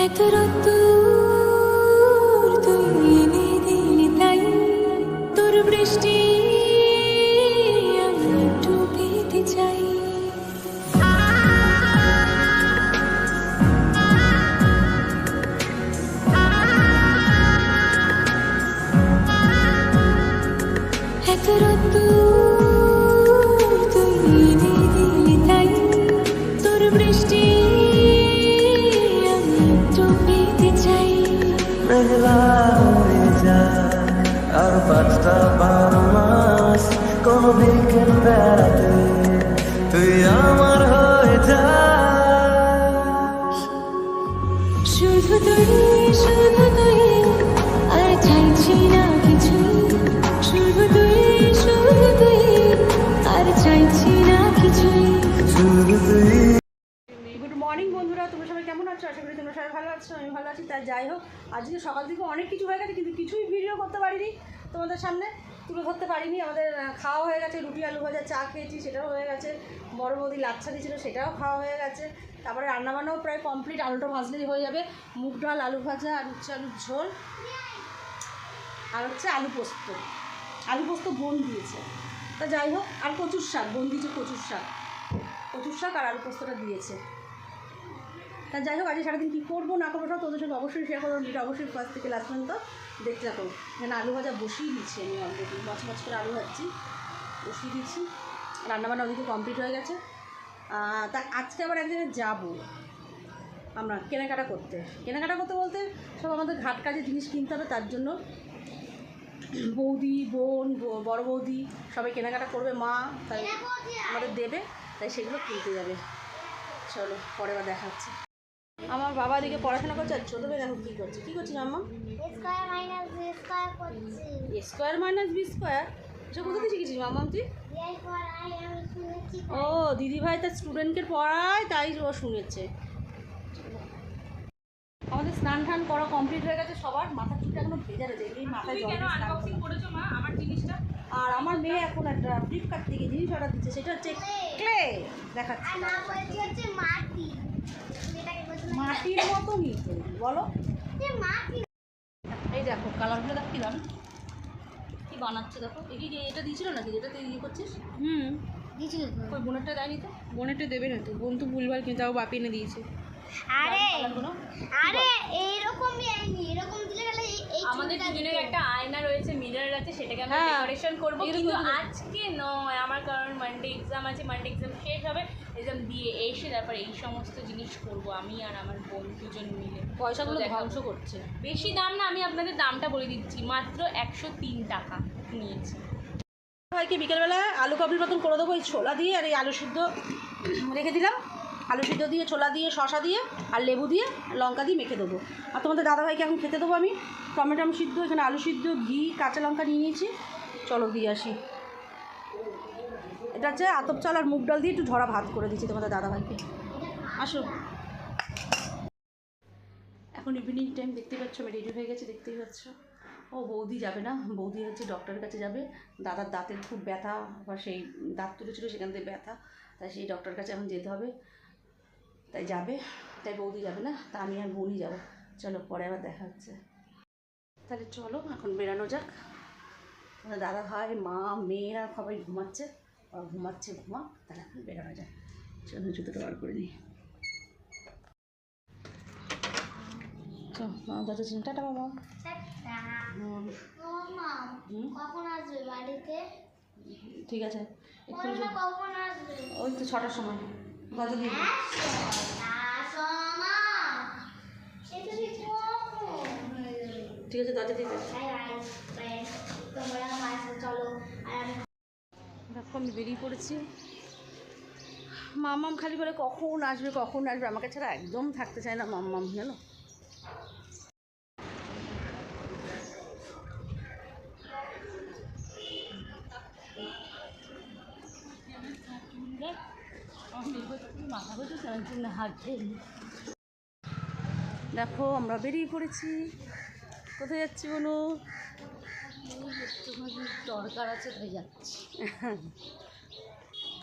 এত মেঘলা হয়ে যায়। আর পাঁচটা বারো মাস কোন বিকেল বেড়াতে তুই আমার হয়ে যাস। শুধু তুই শুধু তুই আর চাইছি না কিছু। শুধু তুই শুধু তুই আর চাইছি না কিছুই। শুধু তুই আছো? আশা করি তোমরা সবাই ভালো আছো, আমি ভালো আছি। তাই যাই হোক, আজকে সকাল থেকে অনেক কিছু হয়ে গেছে, কিন্তু কিছুই ভিডিও করতে পারিনি তোমাদের সামনে। তুলে ধরতে পারিনি, আমাদের খাওয়া হয়ে গেছে, রুটি, আলু ভাজা, চা খেয়েছি, সেটাও হয়ে গেছে। বড় বৌদি লাচ্ছা দিয়েছিলো, সেটাও খাওয়া হয়ে গেছে। তারপরে রান্নাবান্নাও প্রায় কমপ্লিট আলুটা ভাজলেই হয়ে যাবে। মুগ ডাল, আলু ভাজা, আর হচ্ছে আলুর ঝোল। আর হচ্ছে আলু পোস্ত। আলু পোস্ত বোন দিয়েছে। তা যাই হোক, আর কচুর শাক, বোন দিয়েছে কচুর শাক। কচুর শাক আর আলু পোস্তটা দিয়েছে। তা যাই হোক আজকে সারাদিন কী করব না করব সব তোদের সঙ্গে অবশ্যই শেয়ার করব ভিডিও অবশ্যই ফার্স্ট থেকে লাস্ট পর্যন্ত দেখতে থাকো। এখানে আলু ভাজা বসিয়ে দিচ্ছি আমি অলরেডি মাছ মাছ করে আলু ভাজছি বসিয়ে দিচ্ছি। রান্নাবান্না ওদিকে কমপ্লিট হয়ে গেছে। তা আজকে আবার এক জায়গায় যাব আমরা কেনাকাটা করতে। কেনাকাটা করতে বলতে সব আমাদের ঘাট কাজে জিনিস কিনতে হবে তার জন্য বৌদি বোন ব- বড় বৌদি সবাই কেনাকাটা করবে মা তাই আমাদের দেবে তাই সেগুলো কিনতে যাবে। চলো পরে আবার দেখা হচ্ছে আমার বাবা দিকে পড়াশোনা করছে আর ছোটো মেয়ে দেখো কী করছে। কী করছিস আম্মা স্কয়ার মাইনাস বি স্কয়ার করছি। স্কোয়ার মাইনাস বি স্কোয়ার সে কোথা থেকে শিখেছিস মাম্মাম তুই? ও দিদিভাই তার স্টুডেন্টকে পড়ায় তাই ও শুনেছে। আমাদের স্নান টান করা কমপ্লিট হয়ে গেছে সবার। মাথা চুলটা এখনও ভেজা রয়েছে এই মাথায় জল দিয়ে স্নান করা। আর আমার মেয়ে এখন একটা ফ্লিপকার্ট থেকে জিনিস অর্ডার দিচ্ছে সেটা হচ্ছে ক্লে দেখাচ্ছি। আর না হচ্ছে মাটি। মাটির মতনই বলো। এই দেখো কালারগুলো দেখো কি বানাচ্ছে দেখো। এই কি এটা দিয়েছিল নাকি? যেটা তুই ইয়ে করছিস? হুম। ওই বোনেরটা দেয়নি তো? বোনেরটা দেবে না তো। বোন তো ভুলভাল কিন্তু তাও বাপি এনে দিয়েছে। আরে এইরকম আরে এইরকমই এরকম দিলে আমাদের দুজনের একটা আয়না রয়েছে মিরর আছে সেটাকে আমরা হ্যাঁ, ডেকোরেশন করব। কিন্তু আজকে নয় আমার কারণ মানডে এক্সাম আছে মানডে এক্সাম শেষ হবে এক্সাম দিয়ে এসে তারপর এই সমস্ত জিনিস করব আমি আর আমার বোন দুজন মিলে। পয়সাগুলো। ধ্বংস করছে। বেশি দাম না আমি আপনাদের দামটা বলে দিচ্ছি মাত্র একশো তিন টাকা নিয়েছি। ভাইকে বিকেলবেলা আলু কাবলির মতন করে দেবো এই ছোলা দিয়ে আর এই আলু সিদ্ধ রেখে দিলাম। আলু সিদ্ধ দিয়ে, ছোলা দিয়ে শশা দিয়ে আর লেবু দিয়ে লঙ্কা দিয়ে মেখে দেবো। আর তোমাদের দাদাভাইকে এখন খেতে দেবো আমি। টমেটো সিদ্ধ, এখানে আলু সিদ্ধ, ঘি, কাঁচা লঙ্কা নিয়ে নিয়েছি। চলো দিয়ে আসি। এটা হচ্ছে আতপ চাল আর মুগ ডাল দিয়ে একটু ঝরা ভাত করে দিচ্ছি তোমাদের দাদাভাইকে। আসো। এখন ইভিনিং টাইম দেখতে পাচ্ছ, আমি রেডি হয়ে গেছে, দেখতেই পাচ্ছ। ও, বৌদি যাবে না? বৌদি হচ্ছে ডক্টরের কাছে যাবে। দাদার দাঁতের খুব ব্যথা, বা সেই দাঁত তুলেছিল সেখান থেকে ব্যথা, তাই সেই ডক্টরের কাছে এখন যেতে হবে। তাই যাবে তাই বৌদি যাবে না তা আমি আর বোনই যাব। চলো পরে আবার দেখা হচ্ছে। তাহলে চলো এখন বেরানো যাক। দাদা ভাই মা মেয়েরা সবাই ঘুমাচ্ছে। ওরা ঘুমাচ্ছে ঘুমা তাহলে এখন বেরানো যায় চলো জুতোটা বার করে নিই। মা যাচ্ছে চিন্তাটা বাবা। কখন আসবে বাড়িতে? ঠিক আছে ওই তো ছটার সময়। মা এটা ঠিক আছে দরজা দেখো, আমি বেরিয়ে পড়েছি। মাম্মাম খালি বলে কখন আসবে কখন আসবে? আমাকে ছাড়া একদম থাকতে চায় না মাম্মাম, জানো? দেখো, আমরা বেরিয়ে পড়েছি। কোথায় যাচ্ছি বলো? দরকার আছে তাই যাচ্ছি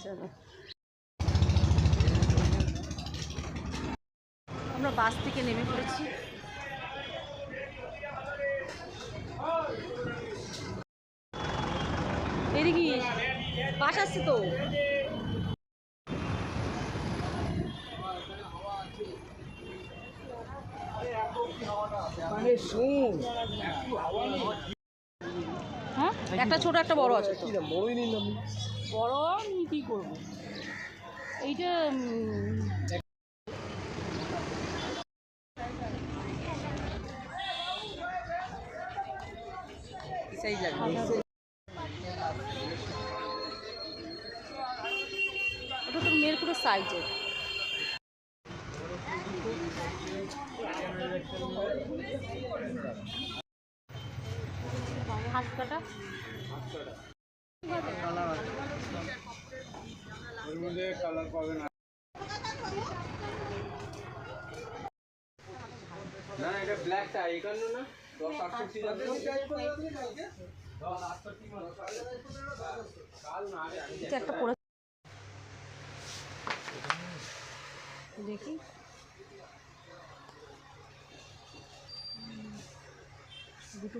চলো। আমরা বাস থেকে নেমে পড়েছি। এদিকে বাস আসছে তো? হ্যাঁ? একটা ছোট একটা বড় আছে। বড় আমি কি করব? এইটা উম, ওটা তো মেয়ের পুরো সাইজের কাটা? না এটা ব্ল্যাকটা এখানে না। দশ আটষট্টি এটা একটা পরে দেখি। দুটো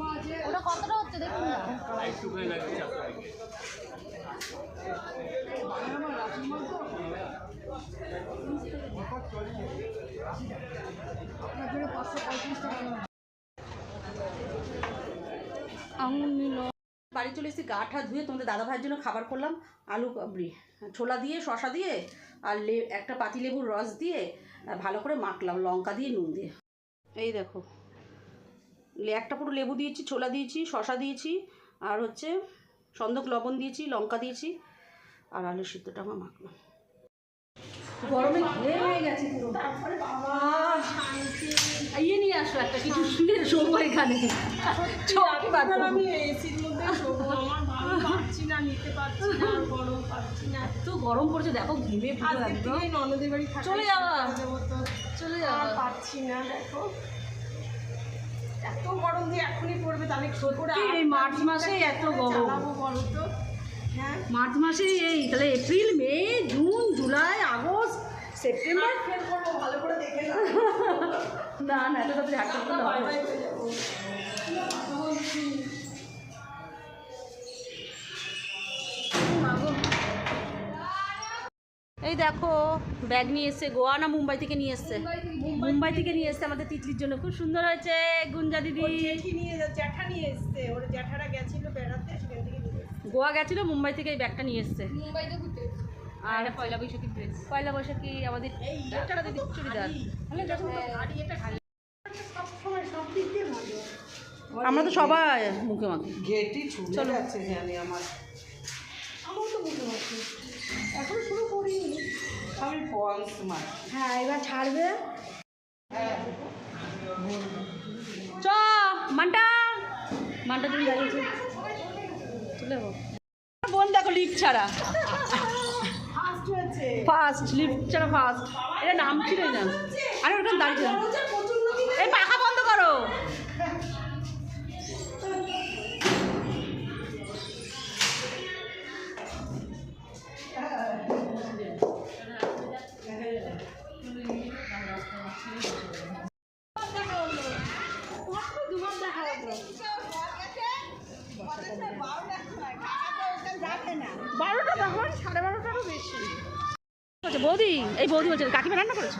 পাও ওটা কতটা হচ্ছে দেখুন না আঙুল নিল বাড়ি চলে এসেছি, গা ঠা ধুয়ে তোমাদের দাদা ভাইয়ের জন্য খাবার করলাম, আলু ছোলা দিয়ে শশা দিয়ে, আর লে, একটা পাতি লেবুর রস দিয়ে ভালো করে মাখলাম, লঙ্কা দিয়ে, নুন দিয়ে। এই দেখো একটা পুরো লেবু দিয়েছি, ছোলা দিয়েছি শশা দিয়েছি, আর হচ্ছে সন্দক লবণ দিয়েছি, লঙ্কা দিয়েছি, আর আলু সিদ্ধটা আমার মাখলাম। গরমে হয়ে গেছে পুরো। তারপরে বাবা। ইয়ে নিয়ে আসো একটা কিছু শুনে শোবো এখানে। আমি এসির মধ্যে শোবো। আমার ভালো পাচ্ছি না নিতে পারছি না গরম পাচ্ছি না। এত গরম পড়েছে দেখো ঘেমে পুরো একদম। ননদের বাড়ি চলে যাওয়া। চলে আর যাব না দেখো। এত গরম যে এখনই পড়বে তাহলে সত্যি, এই মার্চ মাসে এত গরম। বলো তো? হ্যাঁ? মার্চ মাসে এই তাহলে April May June July August September ভালো করে দেখে না না না এত তাড়াতাড়ি হাঁটতে পারলে হবে। না। এই দেখো ব্যাগ নিয়ে এসছে গোয়া না মুম্বাই থেকে নিয়ে এসছে? মুম্বাই থেকে নিয়ে এসছে আমাদের তিতলির জন্য। খুব সুন্দর হয়েছে গুঞ্জা দিদি। নিয়ে জ্যাঠা নিয়ে এসছে। ওর জ্যাঠারা গেছিল বেড়াতে সেখান থেকে গোয়া গেছিল মুম্বাই থেকে এই ব্যাগটা নিয়ে এসছে। আর পয়লা বৈশাখী ড্রেস পয়লা বৈশাখী আমাদের চুড়িদার। আমরা তো সবাই মুখে মাখি। গেটি ছুটে যাচ্ছে জানি আমার। আমার তো বুঝতে পারছি এখন শুরু করিনি। আমি পন্স মার হ্যাঁ এবার ছাড়বে। চ মানটা। মানটা তুমি দাঁড়িয়েছে চলে বোন দেখো লিপ ছাড়া। ফার্স্ট ছাড়া ফার্স্ট এটা নাম ছিল না আরে ওখানে দাঁড়িয়ে এই পাখা বন্ধ করো। বৌদি এই বৌদি বলছে কাকিমা রান্না করেছ?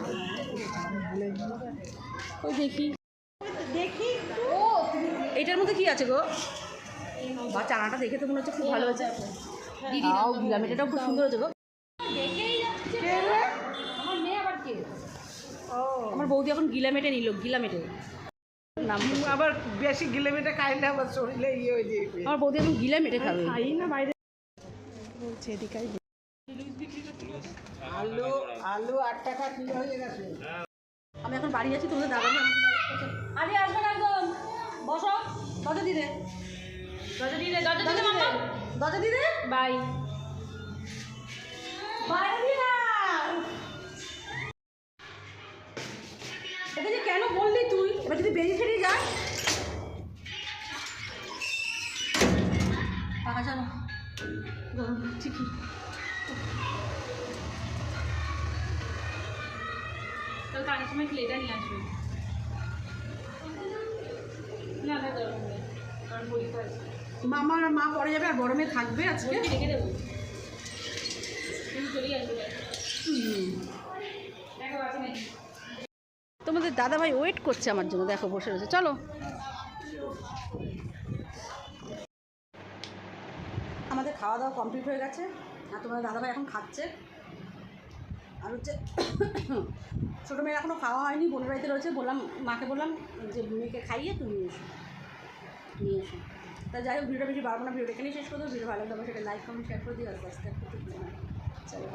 ওই দেখি। দেখি ও এইটার মধ্যে কি আছে গো? বা চানাটা দেখে তো মনে হচ্ছে খুব ভালো হয়েছে। এটাও খুব সুন্দর হয়েছে গো। আমার মেয়ে আবার কে? আমার বৌদি এখন গিলামেটে নিল গিলামেটে নাম আবার বেশি কিলোমিটার খাইলে আবার শরীরে ইয়ে হয়ে আমার বৌদি এখন গিলামেটে খাবে। খাই না বাইরে। বলছে এদিকে আলু আলু আট টাকা কিলো হয়ে গেছে। আমি এখন বাড়ি আছি তোমাদের দাদা ভাই আরে আসবে না একদম। বসো। দরজা দিলে দরজা দিয়ে দে, দরজা মাম্মা। দরজা দিলে বাই। বাইরে দিয়ে এটা যে কেন বললি তুই? এবার যদি বেরিয়ে ফেরিয়ে যায়। টাকা গরম, ঠিকই। সময় ক্লেটা নিয়ে আসবে। না না দরকার নেই। কারণ পরীক্ষা আছে। মামার মা পরে যাবে আর গরমে থাকবে আজকে? রেখে দেবো। চলেই আসবে। তোমাদের দাদা ভাই ওয়েট করছে আমার জন্য। দেখো বসে রয়েছে। চলো। আমাদের খাওয়া দাওয়া কমপ্লিট হয়ে গেছে। আর তোমাদের দাদা ভাই এখন খাচ্ছে। আর হচ্ছে ছোটো মেয়ের এখনও খাওয়া হয়নি বোন বাড়িতে রয়েছে, বললাম, মাকে বললাম যে মেয়েকে খাইয়ে তুমি এসো নিয়ে এসো। তা যাই হোক, ভিডিওটা বেশি বাড়বো না, ভিডিওটা এখানেই শেষ করে দেবো ভিডিও ভালো লাগলে সেটা লাইক কমেন্ট শেয়ার করে দিই আর চলো